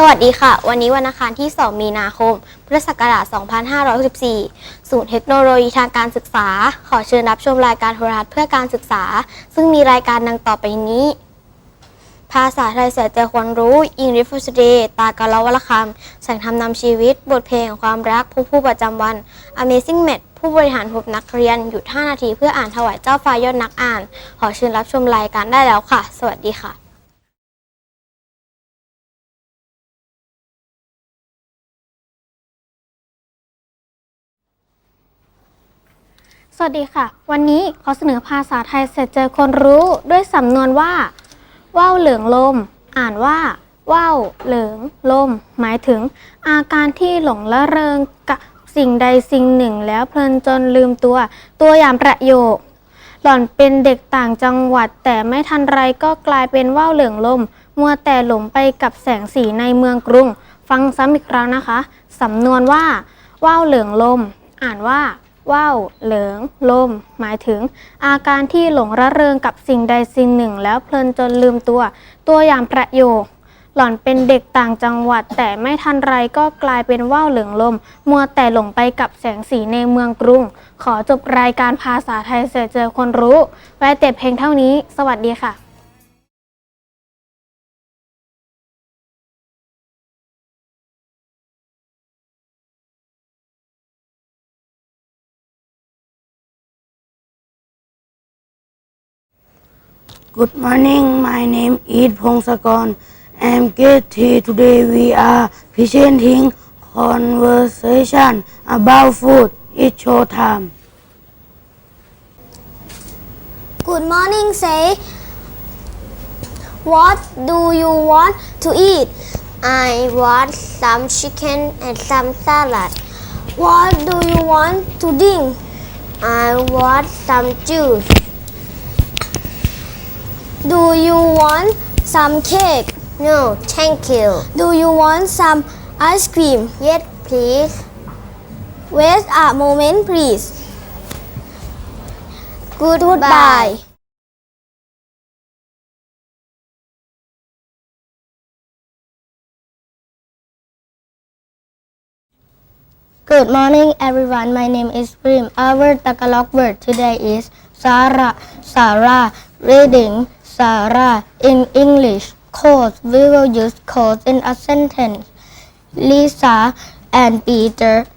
สวัสดีค่ะ วันนี้วันอังคารที่ 2 มีนาคม พุทธศักราช 2564 ศูนย์เทคโนโลยีทางการศึกษา ขอเชิญรับชมรายการโทรทัศน์เพื่อการศึกษา ซึ่งมีรายการดังต่อไปนี้ ภาษาไทยเสียใจควรรู้ English for Today ตากาละวรคำแสงทำนำชีวิต บทเพลงความรักผู้ผู้ประจำวัน Amazing Met ผู้บริหารพบนักเรียน หยุด 5 นาทีเพื่ออ่านถวายเจ้าฟ้ายอดนักอ่าน ขอเชิญรับชมรายการได้แล้วค่ะ สวัสดีค่ะ สวัสดีค่ะ วันนี้ขอเสนอภาษาไทยเสร็จเจอคนรู้ด้วยสำนวนว่าว่าวเหลืองลม อ่านว่าว่าวเหลืองลม หมายถึง อาการที่หลงละเริงกับสิ่งใดสิ่งหนึ่งแล้วเพลินจนลืมตัว ตัวอย่างประโยค หล่อนเป็นเด็กต่างจังหวัด แต่ไม่ทันไรก็กลายเป็นว่าวเหลืองลม มัวแต่หลงไปกับแสงสีในเมืองกรุง ฟังซ้ำอีกครั้งนะคะสำนวนว่าว่าวเหลืองลม อ่านว่า ว่าวเหลืองลม หมายถึง อาการที่หลงระเริงกับสิ่งใดสิ่งหนึ่ง แล้วเพลินจนลืมตัว ตัวอย่างประโยค หล่อนเป็นเด็กต่างจังหวัด แต่ไม่ทันไรก็กลายเป็นว่าวเหลืองลม มัวแต่หลงไปกับแสงสีในเมืองกรุง ขอจบรายการภาษาไทยเสียเจอคนรู้ ไว้แต่เพียงเท่านี้ สวัสดีค่ะ Good morning. My name is Pongsakorn. I am 3. Today we are presenting conversation about food. It's show time. Good morning, say. What do you want to eat? I want some chicken and some salad. What do you want to drink? I want some juice. Do you want some cake? No, thank you. Do you want some ice cream? Yes, please. Wait a moment, please. Goodbye. Good morning, everyone. My name is Prim. Our Tagalog word today is Sarah. Sarah. Reading Sarah. In English, codes. We will use codes in a sentence. Lisa and Peter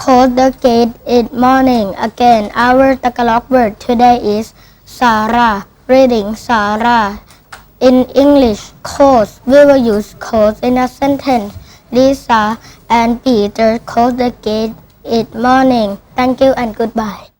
called the gate in morning. Again, our Tagalog word today is Sarah. Reading Sarah. In English, codes. We will use codes in a sentence. Lisa and Peter called the gate in morning. Thank you and goodbye.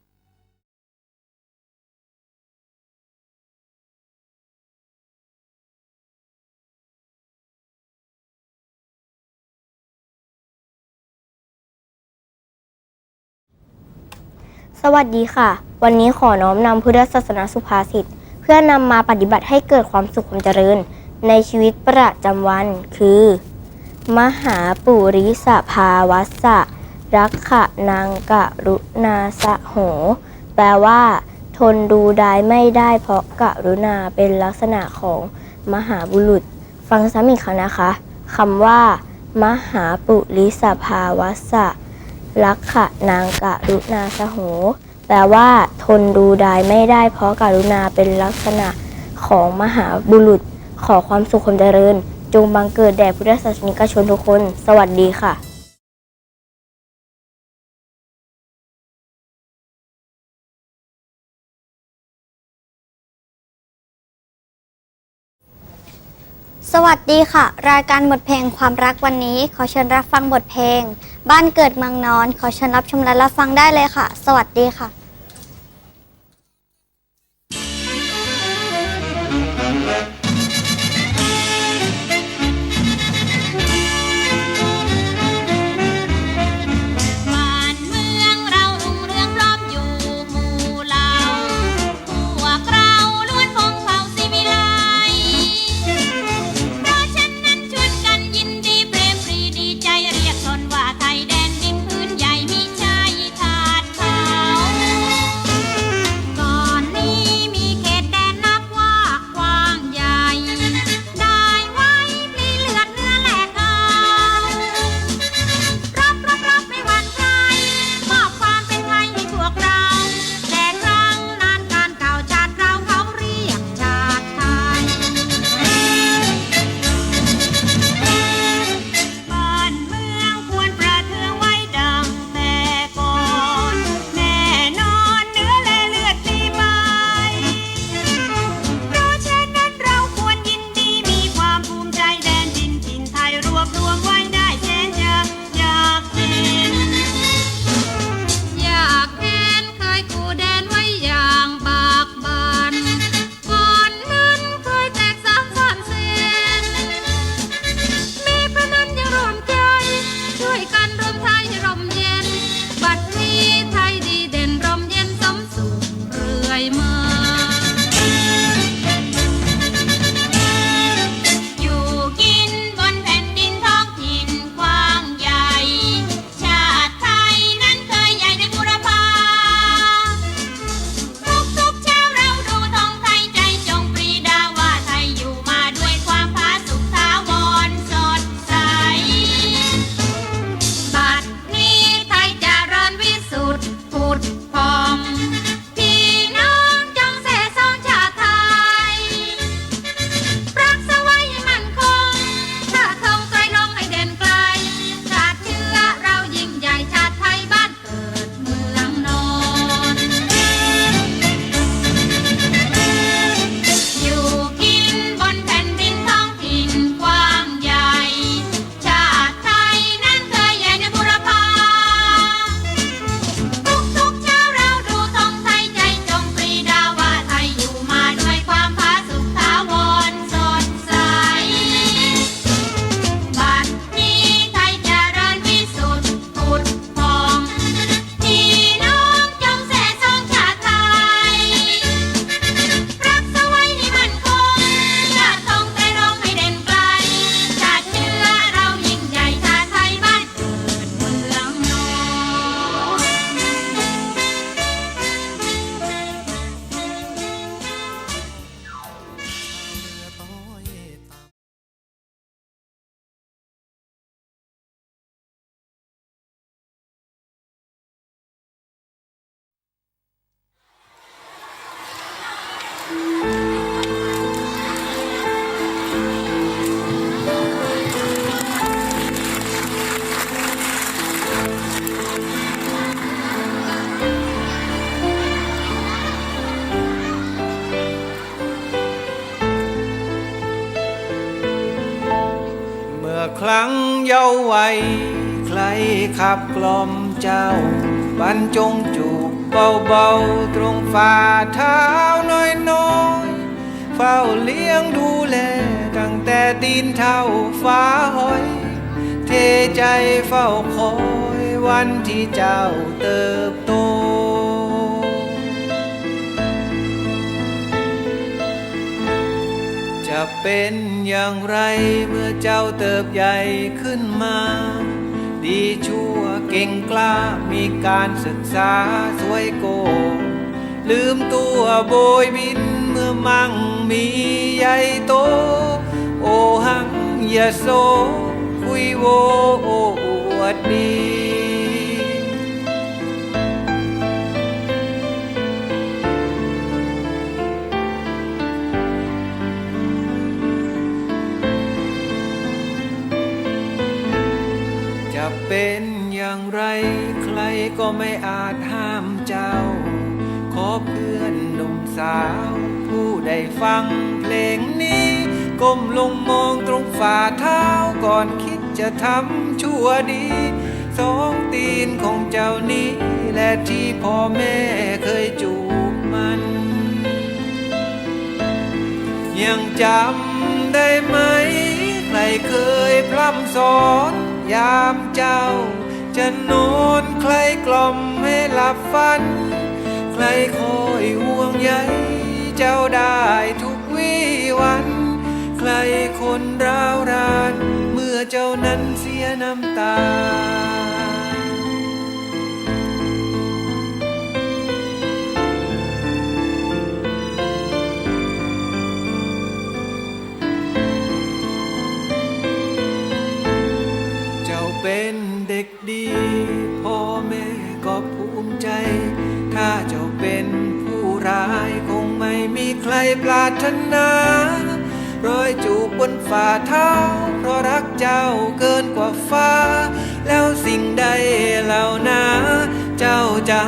สวัสดีค่ะ วันนี้ขอน้อมนำพุทธศาสนาสุภาษิตเพื่อนำมาปฏิบัติให้เกิดความสุขความเจริญ ในชีวิตประจำวัน คือ มหาปุริสภาวัสสะรักขะนางกะรุณาสะโห แปลว่า ทนดูได้ไม่ได้เพราะกะรุณาเป็นลักษณะของมหาบุรุษ ฟังซ้ำอีกครั้งนะคะคำว่า มหาปุริสภาวัสสะ ลักขะนางกะรุณาสโห แปลว่า ทนดูดายไม่ได้เพราะกรุณาเป็นลักษณะของมหาบุรุษ ขอความสุขความเจริญ จงบังเกิดแด่พุทธศาสนิกชนทุกคน สวัสดีค่ะสวัสดีค่ะ รายการบทเพลงความรักวันนี้ ขอเชิญรับฟังบทเพลง บ้านเกิดเมืองนอน ขอเชิญรับชมและรับฟังได้เลยค่ะ สวัสดีค่ะ ไว้ ใครขับกล่อมเจ้า บรรจงจูบเบาๆ ตรงฝ่าเท้าน้อยๆ เฝ้าเลี้ยงดูแล ตั้งแต่ตีนเท่าฟ้าหอย เทใจเฝ้าคอยวันที่เจ้าเติบโตจะเป็น อย่างไรเมื่อเจ้าเติบใหญ่ขึ้นมา ดีชั่วเก่งกล้ามีการศึกษาสวยโก ลืมตัวโบยบินเมื่อมั่งมีใหญ่โต โอหังอย่าโสคุยโวโออวดดี เป็นอย่างไรใครก็ไม่อาจห้ามเจ้า ขอเพื่อนหนุ่มสาว ผู้ได้ฟังเพลงนี้ ก้มลงมองตรงฝ่าเท้าก่อนคิดจะทำชั่วดี สองตีนของเจ้านี้ และที่พ่อแม่เคยจูบมัน ยังจำได้ไหม ใครเคยพร่ำสอน ยามเจ้า จะนอนใครกล่อมให้หลับฝัน ใครคอยห่วงใยเจ้าได้ทุกวี่วัน ใครคนร้าวราน เมื่อเจ้านั้นเสียน้ำตา เป็นผู้ร้ายคงไม่มีใครปรารถนารอยจูบบนฝ่าเท้า เพราะรักเจ้าเกินกว่าฟ้า แล้วสิ่งใดเหล่านาเจ้าจะ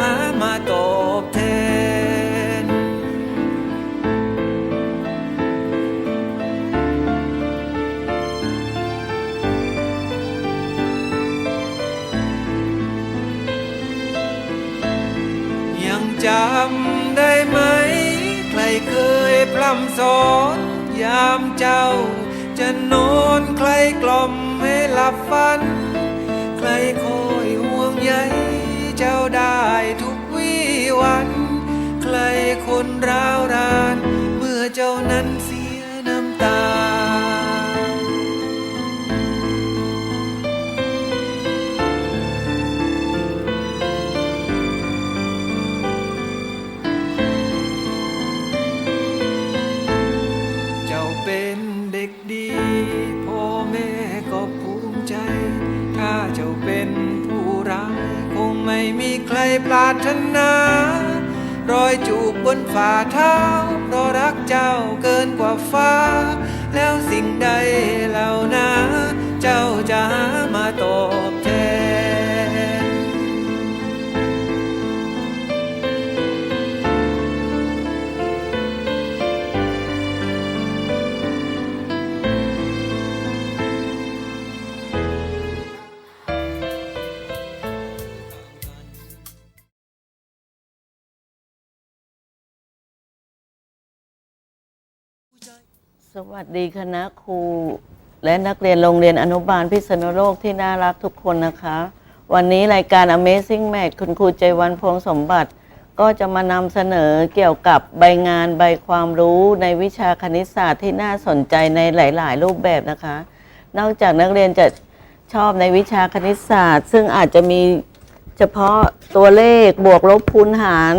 สอนยามเจ้า จะนอนใครกล่อมให้หลับฝัน ใครคอยห่วงใยเจ้าได้ทุกวี่วัน ใครคนร้าวราน เมื่อเจ้านั้นเสียน้ำตา บนฝ่าเท้าเพราะรักเจ้าเกินกว่าฟ้าแล้ว สวัสดีคณะครู และนักเรียนโรงเรียนอนุบาลพิษณุโลกที่น่ารักทุกคนนะคะ วันนี้รายการ Amazing Math คุณครูใจวันพงสมบัติ ก็จะมานำเสนอเกี่ยวกับใบงานใบความรู้ในวิชาคณิตศาสตร์ที่น่าสนใจในหลาย ๆ รูปแบบนะคะ นอกจากนักเรียนจะชอบในวิชาคณิตศาสตร์ ซึ่งอาจจะมีเฉพาะตัวเลขบวกลบคูณหาร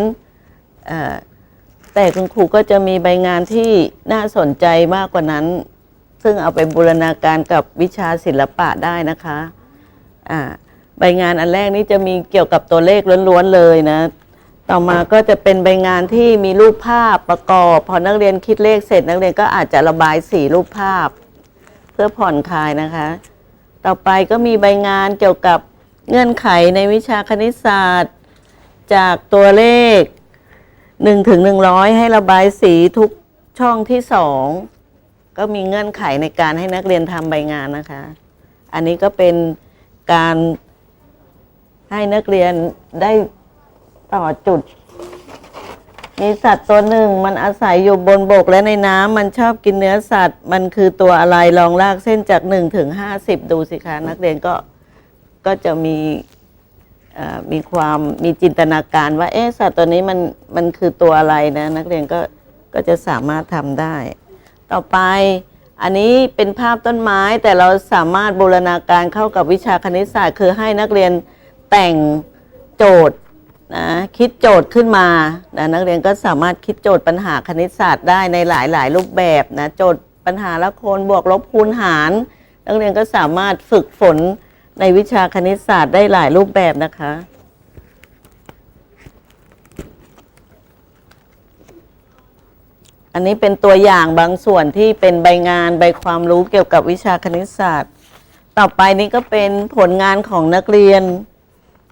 แต่คุณครูก็จะมีใบงานที่น่าสนใจมากกว่านั้น ซึ่งเอาไปบูรณาการกับวิชาศิลปะได้นะคะอ่าใบงานอันแรกนี้จะมีเกี่ยวกับตัวเลขล้วนๆเลยนะ ต่อมาก็จะเป็นใบงานที่มีรูปภาพประกอบ พอนักเรียนคิดเลขเสร็จนักเรียนก็อาจจะระบายสีรูปภาพ เพื่อผ่อนคลายนะคะ ต่อไปก็มีใบงานเกี่ยวกับเงื่อนไขในวิชาคณิตศาสตร์ จากตัวเลข หนึ่งถึงหนึ่งร้อยให้ระบายสีทุกช่องที่สองก็มีเงื่อนไขในการให้นักเรียนทำใบงานนะคะ อันนี้ก็เป็นการให้นักเรียนได้ต่อจุด มีสัตว์ตัวหนึ่ง มันอาศัยอยู่บนบกและในน้ำมันชอบกินเนื้อสัตว์ มันคือตัวอะไรลองลากเส้นจากหนึ่งถึงห้าสิบดูสิคะ นักเรียนก็ก็จะมี มีความมีจินตนาการว่าเอ๊ะสัตว์ตัวนี้มันมันคือตัวอะไรนะ นักเรียนก็ก็จะสามารถทำได้ ต่อไปอันนี้เป็นภาพต้นไม้แต่เราสามารถบูรณาการเข้ากับวิชาคณิตศาสตร์ คือให้นักเรียนแต่งโจทย์นะคิดโจทย์ขึ้นมานะนักเรียนก็สามารถคิดโจทย์ปัญหาคณิตศาสตร์ได้ในหลายๆ รูปแบบนะโจทย์ปัญหาละคนบวกลบคูณหาร นักเรียนก็สามารถฝึกฝน ในวิชาคณิตศาสตร์ได้หลายรูปแบบนะคะ อันนี้เป็นตัวอย่างบางส่วนที่เป็นใบงานใบความรู้เกี่ยวกับวิชาคณิตศาสตร์ ต่อไปนี้ก็เป็นผลงานของนักเรียน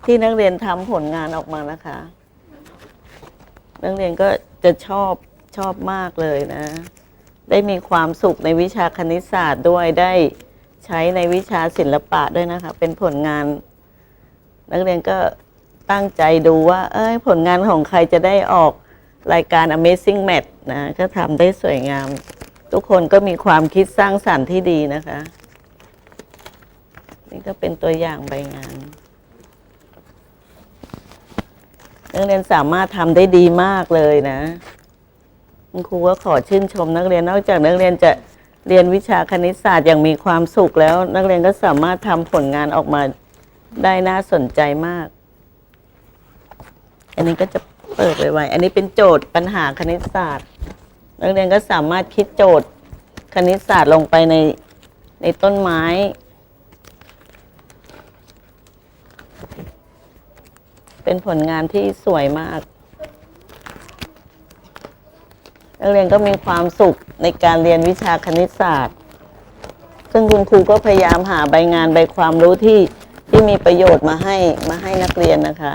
ที่นักเรียนทำผลงานออกมานะคะ นักเรียนก็จะชอบชอบมากเลยนะ ได้มีความสุขในวิชาคณิตศาสตร์ด้วยได้ ใช้ในวิชาศิลปะด้วยนะคะ เป็นผลงาน นักเรียนก็ตั้งใจดูว่า เอ้ยผลงานของใครจะได้ออกรายการ Amazing Match นะก็ทำได้สวยงาม ทุกคนก็มีความคิดสร้างสรรค์ที่ดีนะคะ นี่ก็เป็นตัวอย่างใบงานนักเรียนสามารถทำได้ดีมากเลยนะ คุณครูก็ขอชื่นชมนักเรียนนอกจากนักเรียนจะ เรียนวิชาคณิตศาสตร์อย่างมีความสุขแล้ว นักเรียนก็สามารถทำผลงานออกมาได้น่าสนใจมาก อันนี้ก็จะเปิดไว้ อันนี้เป็นโจทย์ปัญหาคณิตศาสตร์ นักเรียนก็สามารถคิดโจทย์คณิตศาสตร์ลงไปในในต้นไม้ เป็นผลงานที่สวยมาก นักเรียนก็มีความสุขในการเรียนวิชาคณิตศาสตร์ ซึ่งคุณครูก็พยายามหาใบงานใบความรู้ที่ที่มีประโยชน์มาให้มาให้นักเรียนนะคะ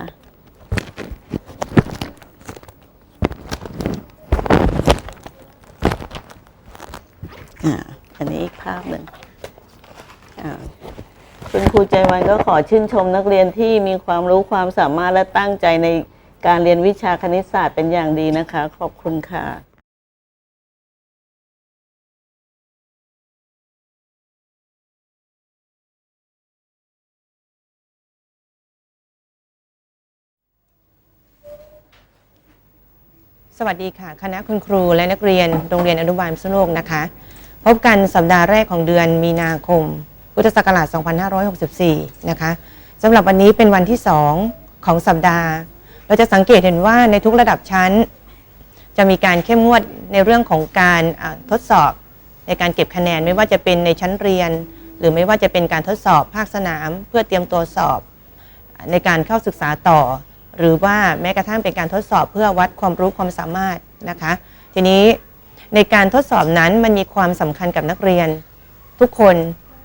อ่าอันนี้อีกภาพหนึ่งอ่าคุณครูใจวันก็ขอชื่นชมนักเรียนที่มีความรู้ความสามารถและตั้งใจในการเรียนวิชาคณิตศาสตร์เป็นอย่างดีนะคะ ขอบคุณค่ะ สวัสดีค่ะ คณะคุณครูและนักเรียนโรงเรียนอนุบาลพิษณุโลกนะคะ พบกันสัปดาห์แรกของเดือนมีนาคม พุทธศักราช 2564 นะคะสำหรับวันนี้เป็นวันที่ 2 ของสัปดาห์ เราจะสังเกตเห็นว่าในทุกระดับชั้น จะมีการเข้มงวดในเรื่องของการทดสอบในการเก็บคะแนนไม่ว่าจะเป็นในชั้นเรียน หรือไม่ว่าจะเป็นการทดสอบภาคสนาม เพื่อเตรียมตัวสอบ ในการเข้าศึกษาต่อ หรือว่าแม้กระทั่งเป็นการทดสอบเพื่อวัดความรู้ความสามารถนะคะ ทีนี้ในการทดสอบนั้นมันมีความสำคัญกับนักเรียนทุกคน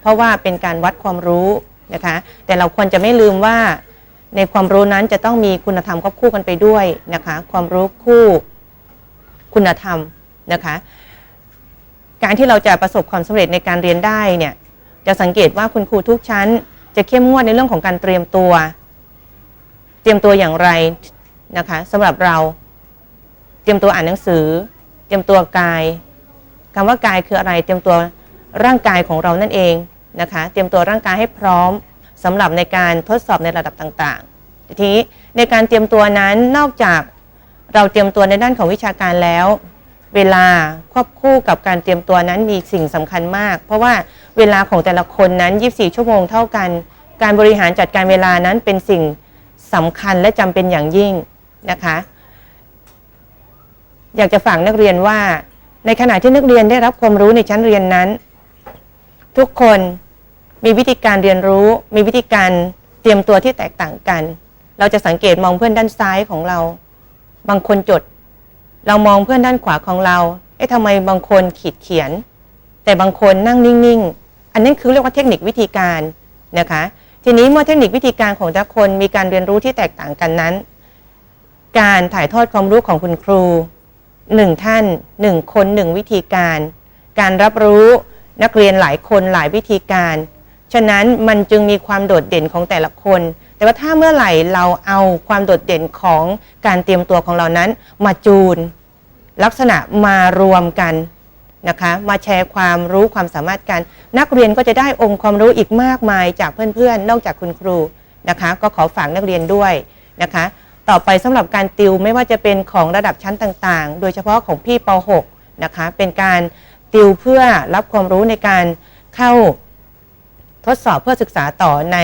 เพราะว่าเป็นการวัดความรู้นะคะ แต่เราควรจะไม่ลืมว่าในความรู้นั้นจะต้องมีคุณธรรมควบคู่กันไปด้วยนะคะ ความรู้คู่คุณธรรมนะคะ การที่เราจะประสบความสำเร็จในการเรียนได้เนี่ยจะสังเกตว่าคุณครูทุกชั้น จะเข้มงวดในเรื่องของการเตรียมตัว เตรียมตัวอย่างไรนะคะสำหรับเรา เตรียมตัวอ่านหนังสือ เตรียมตัวกายคำว่ากายคืออะไร เตรียมตัวร่างกายของเรานั่นเองนะคะ เตรียมตัวร่างกายให้พร้อมสำหรับในการทดสอบในระดับต่างๆ ทีนี้ในการเตรียมตัวนั้นนอกจากเราเตรียมตัวในด้านของวิชาการแล้ว เวลาควบคู่กับการเตรียมตัวนั้นมีสิ่งสำคัญมาก เพราะว่าเวลาของแต่ละคนนั้น 24 ชั่วโมงเท่ากัน การบริหารจัดการเวลานั้นเป็นสิ่ง สำคัญและจำเป็นอย่างยิ่งนะคะ อยากจะฝากนักเรียนว่า ในขณะที่นักเรียนได้รับความรู้ในชั้นเรียนนั้น ทุกคนมีวิธีการเรียนรู้ มีวิธีการเตรียมตัวที่แตกต่างกัน เราจะสังเกตมองเพื่อนด้านซ้ายของเรา บางคนจด เรามองเพื่อนด้านขวาของเรา เอ๊ะทำไมบางคนขีดเขียน แต่บางคนนั่งนิ่ง ๆ อันนั้นคือเรียกว่าเทคนิควิธีการนะคะ ทีนี้เมื่อเทคนิควิธีการของแต่ละคนมีการเรียนรู้ที่แตกต่างกันนั้น การถ่ายทอดความรู้ของคุณครูหนึ่งท่านหนึ่งคนหนึ่งวิธีการ การรับรู้นักเรียนหลายคนหลายวิธีการ ฉะนั้นมันจึงมีความโดดเด่นของแต่ละคน แต่ว่าถ้าเมื่อไหร่เราเอาความโดดเด่นของการเตรียมตัวของเรานั้นมาจูน ลักษณะมารวมกัน นะคะมาแชร์ความรู้ความสามารถกัน นักเรียนก็จะได้องค์ความรู้อีกมากมายจากเพื่อนๆ นอกจากคุณครูนะคะ ก็ขอฝากนักเรียนด้วยนะคะ ต่อไปสำหรับการติวไม่ว่าจะเป็นของระดับชั้นต่างๆ โดยเฉพาะของพี่ป .6 นะคะเป็นการติวเพื่อรับความรู้ในการเข้าทดสอบเพื่อศึกษาต่อใน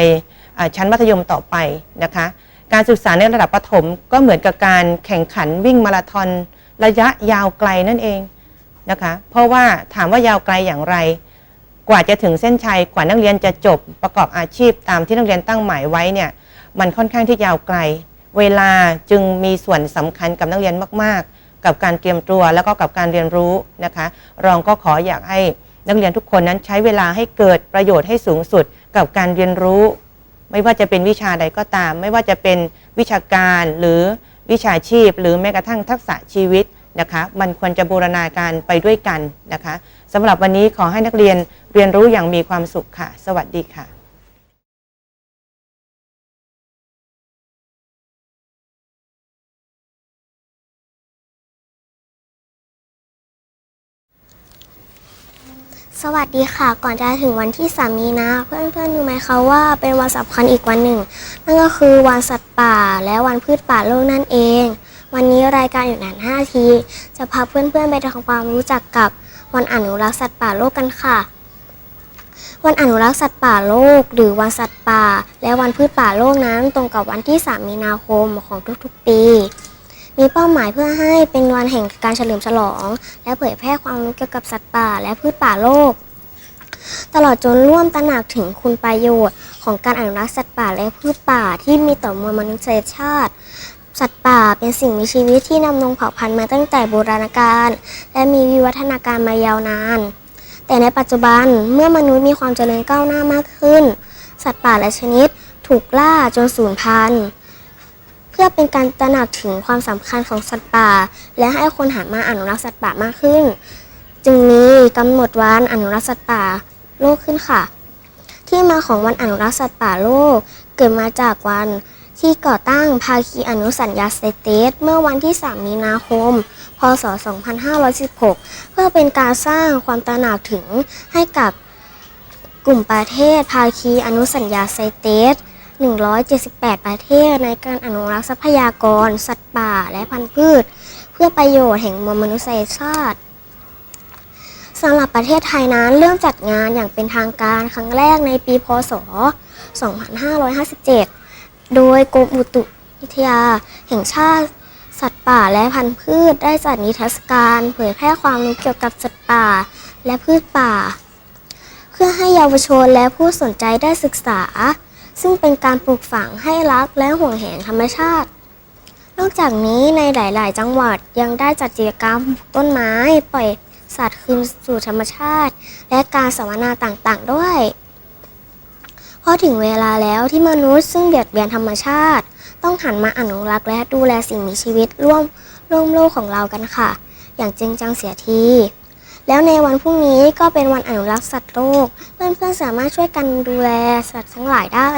อชั้นมัธยมต่อไปนะคะ การศึกษาในระดับประถมก็เหมือนกับการแข่งขันวิ่งมาราธอนระยะยาวไกลนั่นเอง นะคะ เพราะว่าถามว่ายาวไกลอย่างไร กว่าจะถึงเส้นชัยกว่านักเรียนจะจบประกอบอาชีพตามที่นักเรียนตั้งหมายไว้เนี่ยมันค่อนข้างที่ยาวไกล เวลาจึงมีส่วนสำคัญกับนักเรียนมาก ๆ กับการเตรียมตัวแล้วก็กับการเรียนรู้นะคะ รองก็ขออยากให้นักเรียนทุกคนนั้นใช้เวลาให้เกิดประโยชน์ให้สูงสุดกับการเรียนรู้ ไม่ว่าจะเป็นวิชาใดก็ตาม ไม่ว่าจะเป็นวิชาการหรือวิชาชีพ หรือแม้กระทั่งทักษะชีวิต นะคะมันควรจะบูรณาการไปด้วยกันนะคะสำหรับวันนี้ขอให้นักเรียนเรียนรู้อย่างมีความสุขค่ะ สวัสดีค่ะสวัสดีค่ะ ก่อนจะถึงวันที่3มีนาเพื่อนๆรู้ไหมคะว่าเป็นวันสำคัญอีกวันหนึ่ง นั่นก็คือวันสัตว์ป่าและวันพืชป่าโลกนั่นเอง วันนี้รายการอยู่นาน5ที จะพาเพื่อนๆไปทำความรู้จักกับวันอนุรักษ์สัตว์ป่าโลกกันค่ะ วันอนุรักษ์สัตว์ป่าโลก หรือวันสัตว์ป่า และวันพืชป่าโลกนั้นตรงกับวันที่ 3 มีนาคมของทุกๆ ปี มีเป้าหมายเพื่อให้เป็นวันแห่งการเฉลิมฉลอง และเผยแพร่ความรู้เกี่ยวกับสัตว์ป่าและพืชป่าโลก ตลอดจนร่วมตระหนักถึงคุณประโยชน์ ของการอนุรักษ์สัตว์ป่าและพืชป่าที่มีต่อมวลมนุษยชาติ สัตว์ป่าเป็นสิ่งมีชีวิตที่นำนงเผ่าพันธุ์มาตั้งแต่โบราณกาลและมีวิวัฒนาการมายาวนาน แต่ในปัจจุบันเมื่อมนุษย์มีความเจริญก้าวหน้ามากขึ้น สัตว์ป่าหลายชนิดถูกล่าจนสูญพันธุ์เพื่อเป็นการตระหนักถึงความสำคัญของสัตว์ป่า และให้คนหันมาอนุรักษ์สัตว์ป่ามากขึ้น จึงมีกำหนดวันอนุรักษ์สัตว์ป่าโลกขึ้นค่ะ ที่มาของวันอนุรักษ์สัตว์ป่าโลกเกิดมาจากวัน ที่ก่อตั้งภาคีอนุสัญญาสเตสเมื่อวันที่ 3 มีนาคม พศ 2516 เพื่อเป็นการสร้างความตระหนักถึงให้กับกลุ่มประเทศภาคีอนุสัญญาไซเตส178 ประเทศในการอนุรักษ์ทรัพยากร สัตว์ป่าและพันธุ์พืช เพื่อประโยชน์แห่งมวลมนุษยชาติสำหรับประเทศไทยนั้นเริ่มจัดงานอย่างเป็นทางการครั้งแรกในปีพศ 2557 โดยกรมอุตุวิทยาแห่งชาติสัตว์ป่าและพันธุ์พืชได้จัดนิทรรศการเผยแพร่ความรู้เกี่ยวกับสัตว์ป่าและพืชป่า เพื่อให้เยาวชนและผู้สนใจได้ศึกษา ซึ่งเป็นการปลูกฝังให้รักและห่วงแหนธรรมชาติ นอกจากนี้ในหลาย ๆ จังหวัดยังได้จัดกิจกรรมปลูกต้นไม้ปล่อยสัตว์คืนสู่ธรรมชาติ และการสัมมนาต่าง ๆ ด้วย พอถึงเวลาแล้วที่มนุษย์ซึ่งเบียดเบียนธรรมชาติ ต้องหันมาอนุรักษ์และดูแลสิ่งมีชีวิตร่วมร่วมโลกของเรากันค่ะ อย่างจริงจังเสียทีแล้วในวันพรุ่งนี้ก็เป็นวันอนุรักษ์สัตว์โลก เพื่อนๆสามารถช่วยกันดูแลสัตว์ทั้งหลายได้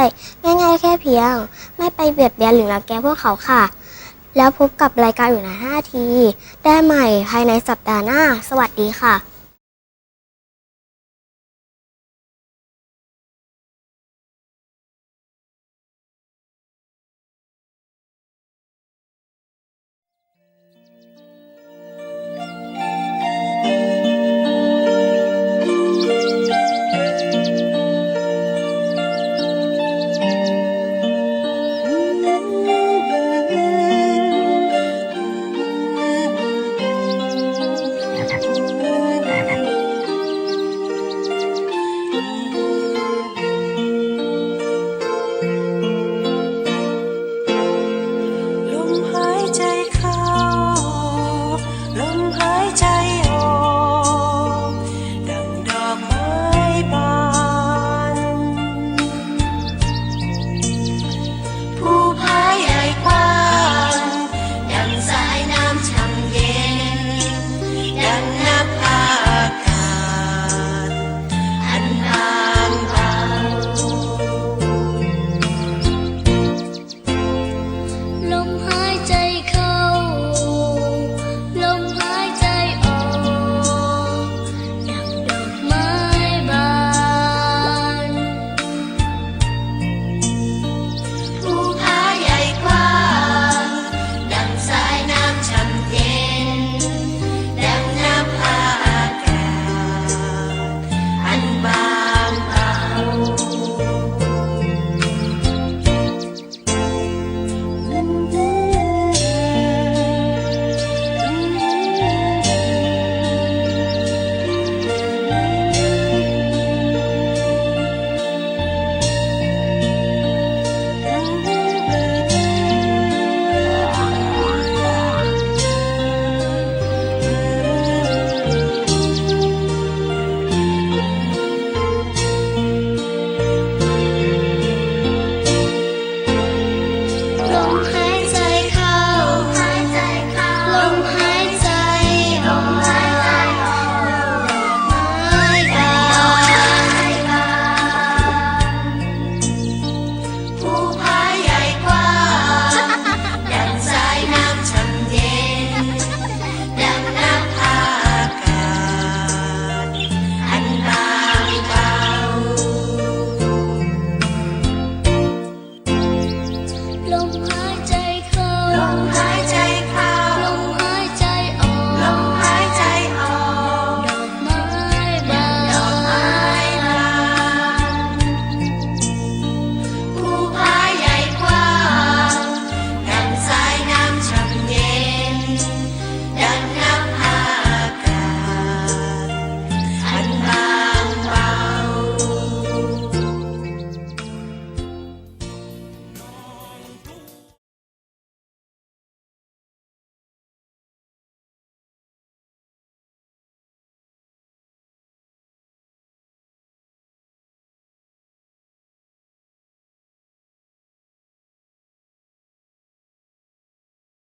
ง่ายๆแค่เพียง ไม่ไปเบียดเบียนหรือรังแกพวกเขาค่ะ แล้วพบกับรายการอยู่ใน5ที ได้ใหม่ภายในสัปดาห์หน้า สวัสดีค่ะ ลงหายใจเข้า